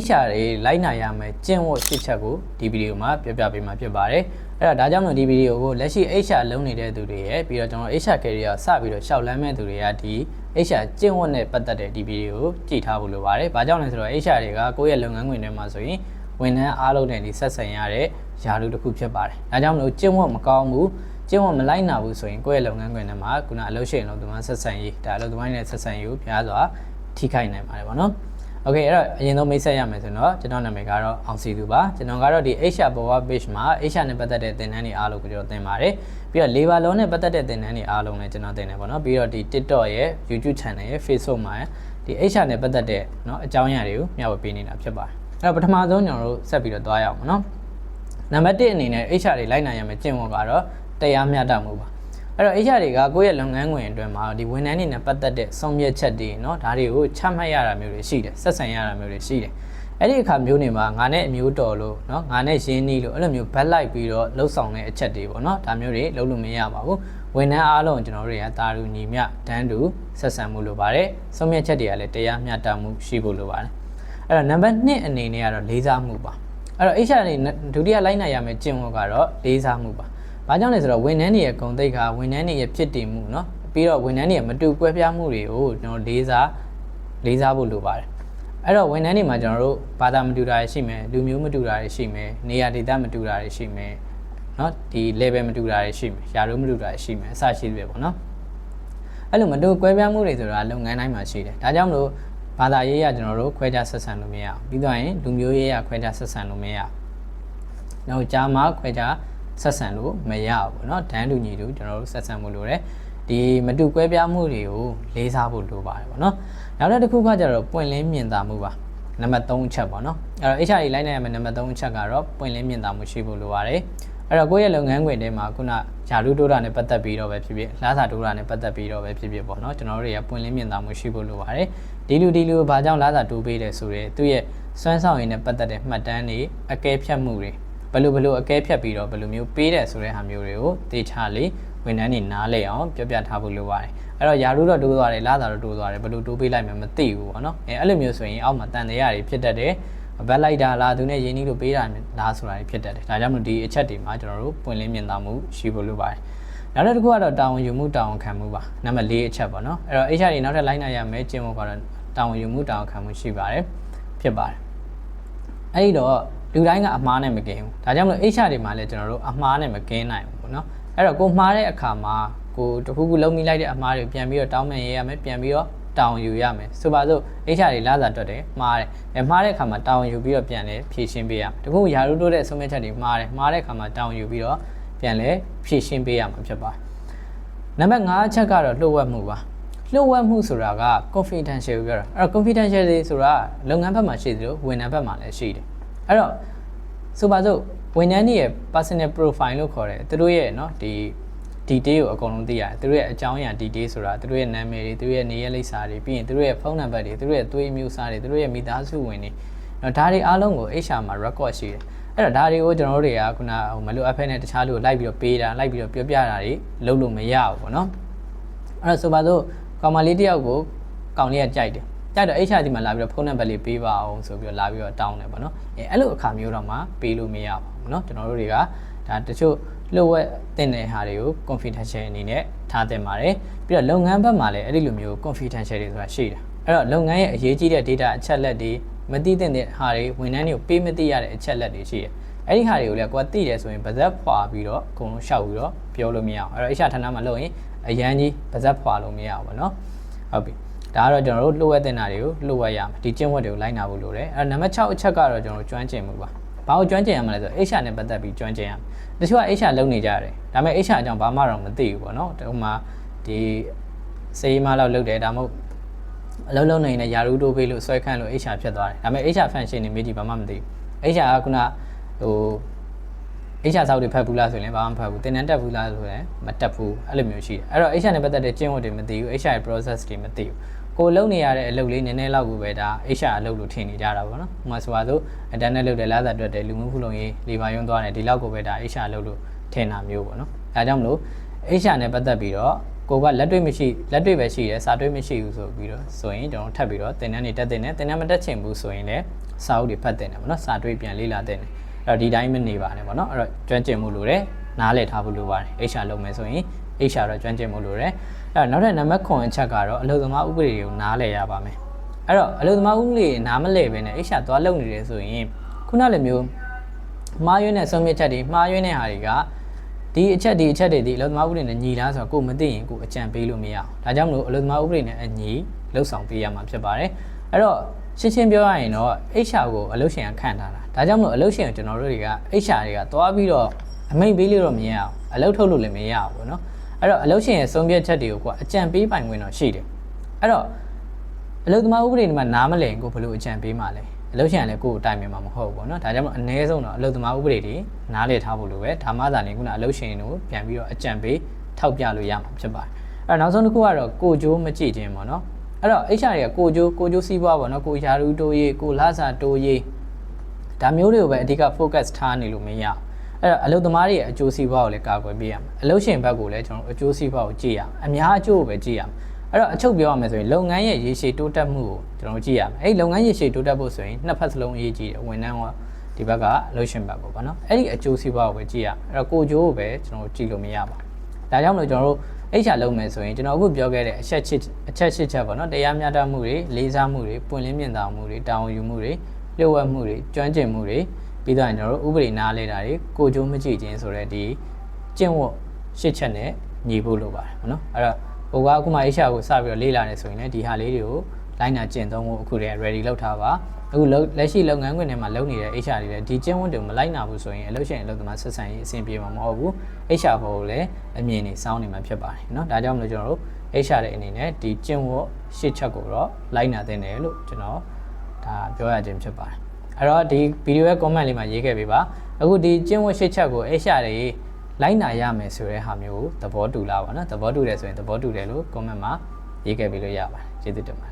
HR တွေလိုက်နာရမယ်ကျင့်ဝတ်ရှစ်ချက်ကိုဒီဗီဒီယိုမှာပြောပြပေးမှာဖြစ်ပါတယ်အဲ့တော့ဒါကြောင့်မလို့ဒီဗီဒီယိုကိုလက်ရှိ HR လုံးနေတဲ့သူတွေရဲ့ပြီးတော့ကျွန်တော် HR career စပြီးတော့ရှောက်လန်းမဲ့သူတွေကဒီ HR ကျင့်ဝတ်နဲ့ပတ်သက်တဲ့ဒီဗီဒီယိုကိုကြည့်ထားဖို့လိုပါတယ်။ဘာကြောင့်လဲဆိုတော့ HR တွေကကိုယ့်ရဲ့လုပ်ငန်းခွင်ထဲမှာဆိုရင်ဝန်ထမ်းအားလုံးနဲ့ဒီဆက်ဆံရတဲ့ယာလူတစ်ခုဖြစ်ပါတယ်။ဒါကြောင့်မလို့ကျင့်ဝတ်မကောင်းဘူးကျင့်ဝတ်မလိုက်နာဘူးဆိုရင်ကိုယ့်ရဲ့လုပ်ငန်းခွင်ထဲမှာခုနအလုပ်ရှင်လုပ်သမားဆက်ဆံရေးဒါအလုပ်သမားနဲ့ဆက်ဆံရေးကိုပြားစွာထိခိုက်နိုင်ပါတယ်ဗောနော်။ Okay အဲ့တော့အရင်ဆုံးမိတ်ဆက်ရမယ်ဆိုတော့ကျွန်တော်နာမည်ကတော့အောင်စီသူပါကျွန်တော်ကတော့ဒီ HR Power Page မှာ HR နဲ့ပတ်သက်တဲ့သင်တန်းတွေအားလုံးကိုကျွန်တော်သင်ပါတယ်ပြီးတော့ Labor Law နဲ့ပတ်သက်တဲ့သင်တန်းတွေအားလုံးလည်းကျွန်တော်သင်တယ်ပေါ့နော်ပြီးတော့ဒီ TikTok ရဲ့ YouTube Channel ရဲ့ Facebook မှာဒီ HR နဲ့ပတ်သက်တဲ့เนาะအကြောင်းအရာတွေကိုမျှဝေပေးနေတာဖြစ်ပါတယ်အဲ့တော့ပထမဆုံးကျွန်တော်တို့ဆက်ပြီးတော့သွားရအောင်เนาะနံပါတ်1အနေနဲ့ HR တွေလိုက်နိုင်ရမယ်ကျင့်ဝတ်ကတော့တရားမျှတမှုပါ အဲ့တော့ HR တွေကကိုယ့်ရဲ့လုပ်ငန်းခွင်အတွင်းမှာဒီဝန်ထမ်းတွေနဲ့ပတ်သက်တဲ့ဆုံးဖြတ်ချက်တွေเนาะဒါတွေကိုချမှတ်ရတာမျိုးတွေရှိတယ်ဆက်ဆံရတာမျိုးတွေရှိတယ်အဲ့ဒီအခါမျိုးနေမှာငါနဲ့အမျိုးတော်လို့เนาะငါနဲ့ရင်းနှီးလို့အဲ့လိုမျိုးဘက်လိုက်ပြီးတော့လှုပ်ဆောင်တဲ့အချက်တွေပေါ့เนาะဒါမျိုးတွေလုပ်လို့မရပါဘူးဝန်ထမ်းအားလုံးကျွန်တော်တို့တွေကတာရူညီမျှတန်းတူဆက်ဆံမှုလိုပါတယ်ဆုံးဖြတ်ချက်တွေကလည်းတရားမျှတမှုရှိဖို့လိုပါတယ်အဲ့တော့နံပါတ်2အနေနဲ့ကတော့လေးစားမှုပါအဲ့တော့ HR တွေဒုတိယလိုက်နိုင်ရမယ့်ကျင့်ဝတ်ကတော့လေးစားမှုပါ ဘာကြောင့်လဲဆိုတော့ဝန်ထမ်းတွေရဲ့ဂုဏ်သိက္ခာဝန်ထမ်းတွေရဲ့ဖြစ်တည်မှုเนาะပြီးတော့ဝန်ထမ်းတွေရဲ့မတူကွဲပြားမှုတွေကိုကျွန်တော်လေးစားလေးစားဖို့လိုပါတယ်အဲ့တော့ဝန်ထမ်းတွေမှာကျွန်တော်တို့ဘာသာမတူတာရှိမယ်လူမျိုးမတူတာရှိမယ်နေရာဒေသမတူတာရှိမယ်เนาะဒီ level မတူတာရှိမယ်ယာရုမတူတာရှိမယ်အစရှိသေးပဲပေါ့เนาะအဲ့လိုမတူကွဲပြားမှုတွေဆိုတာလုပ်ငန်းတိုင်းမှာရှိတယ်ဒါကြောင့်မလို့ဘာသာရေးရကျွန်တော်တို့ခွဲခြားဆက်ဆံလို့မရအောင်ပြီးတော့ရင်လူမျိုးရေးရခွဲခြားဆက်ဆံလို့မရအောင်နောက်ဂျာမာခွဲခြား ဆက်ဆံလို့မရဘူးပေါ့เนาะဒန်းတူညီတူကျွန်တော်တို့ဆက်ဆံမှုလိုတယ်ဒီမတူကွဲပြားမှုတွေကိုလေးစားဖို့လိုပါတယ်ပေါ့เนาะနောက်တစ်ခုကကျတော့ပွင့်လင်းမြင်သာမှုပါနံပါတ်3အချက်ပေါ့เนาะအဲ့တော့ HR လိုက်နိုင်ရမယ့်နံပါတ်3အချက်ကတော့ပွင့်လင်းမြင်သာမှုရှိဖို့လိုပါတယ်အဲ့တော့ကိုယ့်ရဲ့လုပ်ငန်းခွင်ထဲမှာခုနယာရုတိုးတာနဲ့ပတ်သက်ပြီးတော့ပဲဖြစ်ဖြစ်လားစာတိုးတာနဲ့ပတ်သက်ပြီးတော့ပဲဖြစ်ဖြစ်ပေါ့เนาะကျွန်တော်တို့တွေကပွင့်လင်းမြင်သာမှုရှိဖို့လိုပါတယ်ဒီလူဒီလူဘာကြောင့်လားစာတိုးပေးတယ်ဆိုရဲသူ့ရဲ့စွမ်းဆောင်ရည်နဲ့ပတ်သက်တဲ့မှတ်တမ်းတွေအကဲဖြတ်မှုတွေ ဘယ်လိုဘယ်လိုအကဲဖြတ်ပြီးတော့ဘယ်လိုမျိုးပေးတယ်ဆိုတဲ့ဟာမျိုးတွေကိုတေချာလေးဝန်ထမ်းတွေနားလည်အောင်ပြောပြထားဖို့လိုပါတယ်အဲ့တော့ယာရုတော့တိုးသွားတယ်လားစာတော့တိုးသွားတယ်ဘယ်လိုတိုးပေးလိုက်မှမသိဘူးပေါ့နော်အဲအဲ့လိုမျိုးဆိုရင်အောက်မှာတန်တရားတွေဖြစ်တတ်တယ်ဘက်လိုက်တာလားသူနဲ့ရင်းနှီးလို့ပေးတာလားဆိုတာတွေဖြစ်တတ်တယ်ဒါကြောင့်မလို့ဒီအချက်တွေမှာကျွန်တော်တို့ပွင့်လင်းမြင်သာမှုရှိဖို့လိုပါတယ်နောက်တစ်ခုကတော့တာဝန်ယူမှုတာဝန်ခံမှုပါနံပါတ်၄အချက်ပေါ့နော်အဲ့တော့ HR တွေနောက်ထပ်လိုက်နိုင်ရမယ်ကျင့်ဖို့ကတော့တာဝန်ယူမှုတာဝန်ခံမှုရှိပါတယ်ဖြစ်ပါတယ်အဲ့ဒီတော့ လူတိုင်းကအမှားနဲ့မကင်းဘူးဒါကြောင့်မလို့ HR တွေမှာလည်းကျွန်တော်တို့အမှားနဲ့မကင်းနိုင်ဘူးပေါ့နော်အဲ့တော့ကိုမှားတဲ့အခါမှာကိုတခုခုလုံးမိလိုက်တဲ့အမှားတွေပြန်ပြီးတော့တောင်းပန်ရေးရမယ်ပြန်ပြီးတော့တောင်းယူရမယ်ဆိုပါစို့ HR တွေလာစာတွက်တယ်မှားတယ်အဲမှားတဲ့အခါမှာတောင်းယူပြီးတော့ပြန်လဲဖြည့်ရှင်းပေးရမယ်တခုရာလူတိုးတဲ့အဆုံးဖြတ်ချက်တွေမှားတယ်မှားတဲ့အခါမှာတောင်းယူပြီးတော့ပြန်လဲဖြည့်ရှင်းပေးရမှာဖြစ်ပါတယ်နံပါတ်5အချက်ကတော့လှုပ်ဝက်မှုပါလှုပ်ဝက်မှုဆိုတာက confidential ပြောတာအဲ့တော့ confidential ဆိုတာလုပ်ငန်းဘက်မှာရှိသလိုဝန်ထမ်းဘက်မှာလည်းရှိတယ် အဲ့တော့ဆိုပါစို့ဝန်ထမ်းတွေရဲ့ personal profile လို့ခေါ်တယ်သူတို့ရဲ့เนาะဒီ detail ကိုအကုန်လုံးသိရတယ်သူတို့ရဲ့အကြောင်းအရာ detail ဆိုတာသူတို့ရဲ့နာမည်တွေသူတို့ရဲ့နေရာလိပ်စာတွေပြီးရင်သူတို့ရဲ့ဖုန်းနံပါတ်တွေသူတို့ရဲ့သွေးမျိုးစားတွေသူတို့ရဲ့မိသားစုဝင်တွေနော်ဒါတွေအားလုံးကို HR မှာ record ရှိတယ်အဲ့တော့ဒါတွေကိုကျွန်တော်တို့တွေကခုနဟိုမလိုအပ်ဖက်နဲ့တခြားလူကိုလိုက်ပြီးတော့ပေးတာလိုက်ပြီးတော့ပြောပြတာတွေလုပ်လို့မရဘူးပေါ့နော်အဲ့တော့ဆိုပါစို့ကောင်မလေးတယောက်ကိုကောင်လေးကကြိုက်တယ် ကြိုက်တော့ HR ဒီမှာလာပြီးတော့ဖုန်းနံပါတ်လေးပေးပါအောင်ဆိုပြီးတော့လာပြီးတော့တောင်းတယ်ပေါ့နော်အဲအဲ့လိုအခါမျိုးတော့မှပေးလို့မရပါဘူးเนาะကျွန်တော်တို့တွေကဒါတချို့လှုပ်ဝက်တင်တဲ့ဟာတွေကို confidential အနေနဲ့ထားတင်ပါတယ်ပြီးတော့လုပ်ငန်းဘက်မှာလည်းအဲ့ဒီလိုမျိုး confidential တွေဆိုတာရှိတယ်အဲ့တော့လုပ်ငန်းရဲ့အရေးကြီးတဲ့ data အချက်လက်တွေမသိတဲ့ဟာတွေဝန်ထမ်းတွေကိုပေးမသိရတဲ့အချက်လက်တွေရှိတယ်အဲ့ဒီဟာတွေကိုလည်းကိုယ်သိတယ်ဆိုရင်ဗဇက်ဖွာပြီးတော့အကုန်လုံးရှောက်ပြီးတော့ပြောလို့မရအောင်အဲ့တော့အရှာဌာနမှာလုပ်ရင်အရန်ကြီးဗဇက်ဖွာလို့မရအောင်ပေါ့နော်ဟုတ်ပြီ ဒါကတော့ကျွန်တော်တို့လှုပ်ဝက်တင်တာတွေကိုလှုပ်ဝက်ရမယ်ဒီကျင့်ဝတ်တွေကိုလိုက်နာဖို့လိုတယ်အဲ့တော့နံပါတ်6အချက်ကတော့ကျွန်တော်တို့ကျွမ်းကျင်မှုပါဘာကိုကျွမ်းကျင်ရမလဲဆိုတော့ HR နဲ့ပတ်သက်ပြီးကျွမ်းကျင်ရမယ်တချို့က HR လုပ်နေကြတယ်ဒါပေမဲ့ HR အကြောင်းဘာမှတော့မသိဘူးပေါ့နော်ဟိုမှာဒီစေးမလောက်လုပ်တယ်ဒါမှမဟုတ်အလုံးလုံးနေတဲ့ယာရူတိုးပေးလို့ဆွဲခန့်လို့ HR ဖြစ်သွားတယ်ဒါပေမဲ့ HR function နေမေးကြည့်ဘာမှမသိဘူး HR ကခုနဟို HR စောက်တွေဖတ်ဘူးလားဆိုရင်ဘာမှမဖတ်ဘူးတင်တန်းတက်ဘူးလားဆိုရင်မတက်ဘူးအဲ့လိုမျိုးရှိတယ်အဲ့တော့ HR နဲ့ပတ်သက်တဲ့ကျင့်ဝတ်တွေမသိဘူး HR ရဲ့ process တွေမသိဘူး ကိုလုံနေရတဲ့အလုပ်လေးနည်းနည်းလောက်ကိုပဲဒါ HR အလုပ်လို့ထင်နေကြတာပေါ့နော်။ဟိုမှာဆိုပါစို့အတန်းနဲ့လုပ်တယ်လားသာတွက်တယ်လူမှုဖူလုံရေးလေပါယွန်းသွားတယ်ဒီလောက်ကိုပဲဒါ HR အလုပ်လို့ထင်တာမျိုးပေါ့နော်။ဒါကြောင့်မလို့ HR နဲ့ပတ်သက်ပြီးတော့ကိုကလက်တွေ့မရှိလက်တွေ့ပဲရှိတယ်စာတွေ့မရှိဘူးဆိုပြီးတော့ဆိုရင်ကျွန်တော်ထပ်ပြီးတော့သင်တန်းတွေတက်တင်တယ်သင်တန်းမတက်ချင်ဘူးဆိုရင်လည်းစာအုပ်တွေဖတ်တင်တယ်ပေါ့နော်စာတွေ့ပြန်လေ့လာတင်တယ်အဲ့တော့ဒီတိုင်းမနေပါနဲ့ပေါ့နော်အဲ့တော့ကျွမ်းကျင်မှုလိုတယ်နားလည်ထားဖို့လိုပါတယ် HR လုပ်မယ်ဆိုရင် HR တော့ကျွမ်းကျင်မှုလိုတယ် အဲ့တော့နောက်ထပ်နံပါတ်9အချက်ကတော့အလုပ်သမားဥပဒေတွေကိုနားလည်ရပါမယ်အဲ့တော့အလုပ်သမားဥပဒေနားမလည်ဘဲနဲ့ HR သွားလုပ်နေတယ်ဆိုရင်ခုနလိုမျိုးမှားယွင်းတဲ့ဆုံးဖြတ်ချက်တွေမှားယွင်းတဲ့ဟာတွေကဒီအချက်ဒီအချက်တွေဒီအလုပ်သမားဥပဒေနဲ့ညီလားဆိုတော့ကိုယ်မသိရင်ကိုယ်အကြံပေးလို့မရအောင်ဒါကြောင့်မလို့အလုပ်သမားဥပဒေနဲ့အညီလှုပ်ဆောင်ပေးရမှာဖြစ်ပါတယ်အဲ့တော့ရှင်းရှင်းပြောရရင်တော့ HR ကိုအလုပ်ရှင်ကခန့်ထားတာဒါကြောင့်မလို့အလုပ်ရှင်ကိုကျွန်တော်တို့တွေက HR တွေကသွားပြီးတော့အမိန့်ပေးလို့တော့မရအောင်အလုပ်ထုတ်လို့လည်းမရအောင်ပေါ့နော် အဲ့တော့အလုပ်ရှင်ရဲ့ဆုံးဖြတ်ချက်တွေကိုကအကြံပေးပိုင်ခွင့်တော့ရှိတယ်အဲ့တော့အလုပ်သမားဥပဒေတွေမှာနားမလည်ရင်ကိုယ်ဘယ်လိုအကြံပေးမှာလဲအလုပ်ရှင်ကလည်းကိုယ်ကိုတိုင်ပင်မှာမဟုတ်ဘူးပေါ့နော်ဒါကြောင့်မို့အနည်းဆုံးတော့အလုပ်သမားဥပဒေတွေနားလည်ထားဖို့လိုပဲဒါမှသာလေခုနအလုပ်ရှင်တို့ပြန်ပြီးတော့အကြံပေးထောက်ပြလို့ရမှာဖြစ်ပါတယ်အဲ့တော့နောက်ဆုံးတစ်ခုကတော့ကိုကြိုးမကြည့်ခြင်းပေါ့နော်အဲ့တော့ HR တွေကကိုကြိုးကိုကြိုးစီးပွားပေါ့နော်ကိုယာရူတိုးရေးကိုလာစာတိုးရေးဒါမျိုးတွေကိုပဲအဓိက focus ထားနေလို့မရဘူး အဲ့တော့အလုပ်သမားတွေရဲ့အကျိုးစီးပွားကိုလည်းကာကွယ်ပေးရမယ်အလုပ်ရှင်ဘက်ကိုလည်းကျွန်တော်တို့အကျိုးစီးပွားကိုကြည့်ရမယ်အများအကျိုးကိုပဲကြည့်ရမယ်အဲ့တော့အချုပ်ပြောရမယ်ဆိုရင်လုပ်ငန်းရဲ့ရေရှည်တိုးတက်မှုကိုကျွန်တော်တို့ကြည့်ရမယ်အဲ့ဒီလုပ်ငန်းရေရှည်တိုးတက်ဖို့ဆိုရင်နှစ်ဖက်စလုံးအရေးကြီးတယ်ဝန်ထမ်းကဒီဘက်ကလုပ်ရှင်ဘက်ကိုပေါ့နော်အဲ့ဒီအကျိုးစီးပွားကိုပဲကြည့်ရမယ်အဲ့တော့ကိုကြိုးကိုပဲကျွန်တော်တို့ကြည့်လို့မရပါဘူးဒါကြောင့်မလို့ကျွန်တော်တို့ HR လုပ်မယ်ဆိုရင်ကျွန်တော်အခုပြောခဲ့တဲ့အချက်ချစ်အချက်ချစ်ချက်ပေါ့နော်တရားမျှတမှုတွေလေးစားမှုတွေပွင့်လင်းမြင်သာမှုတွေတာဝန်ယူမှုတွေလျှို့ဝှက်မှုတွေကျွမ်းကျင်မှုတွေ ပြီးတော့ကျွန်တော်တို့ဥပဒေနားလဲတာတွေကိုကြိုးမကြည့်ခြင်းဆိုတဲ့ဒီကျင့်ဝတ်ရှစ်ချက်နဲ့ညီဖို့လိုပါတယ်ပေါ့နော်အဲ့တော့ဟိုကအခုမှ HR ကိုစပြီးတော့လေ့လာနေဆိုရင်လည်းဒီဟာလေးတွေကိုလိုက်နာကျင့်သုံးဖို့အခုတည်း ready လုပ်ထားပါအခုလက်ရှိလုပ်ငန်းခွင်ထဲမှာလုပ်နေတဲ့ HR တွေလည်းဒီကျင့်ဝတ်တွေကိုမလိုက်နာဘူးဆိုရင်အလုပ်ရှင်အလုပ်သမားဆက်ဆံရေးအဆင်ပြေမှာမဟုတ်ဘူး HR ဘောကိုလည်းအမြင်နေစောင်းနေမှာဖြစ်ပါတယ်เนาะဒါကြောင့်မလို့ကျွန်တော်တို့ HR တဲ့အနေနဲ့ဒီကျင့်ဝတ်ရှစ်ချက်ကိုတော့လိုက်နာသင့်တယ်လို့ကျွန်တော်ဒါပြောရခြင်းဖြစ်ပါတယ် အဲ့တော့ဒီဗီဒီယိုရဲ့ comment လေးမှာရေးခဲ့ပေးပါအခုဒီကျင့်ဝတ်ရှစ်ချက်ကိုအရှာတွေလိုက်နာရမယ်ဆိုတဲ့ဟာမျိုးကိုသဘောတူလားပါနော်သဘောတူတယ်ဆိုရင်သဘောတူတယ်လို့ comment မှာရေးခဲ့ပေးလို့ရပါတယ်ကျေးဇူးတင်ပါတယ်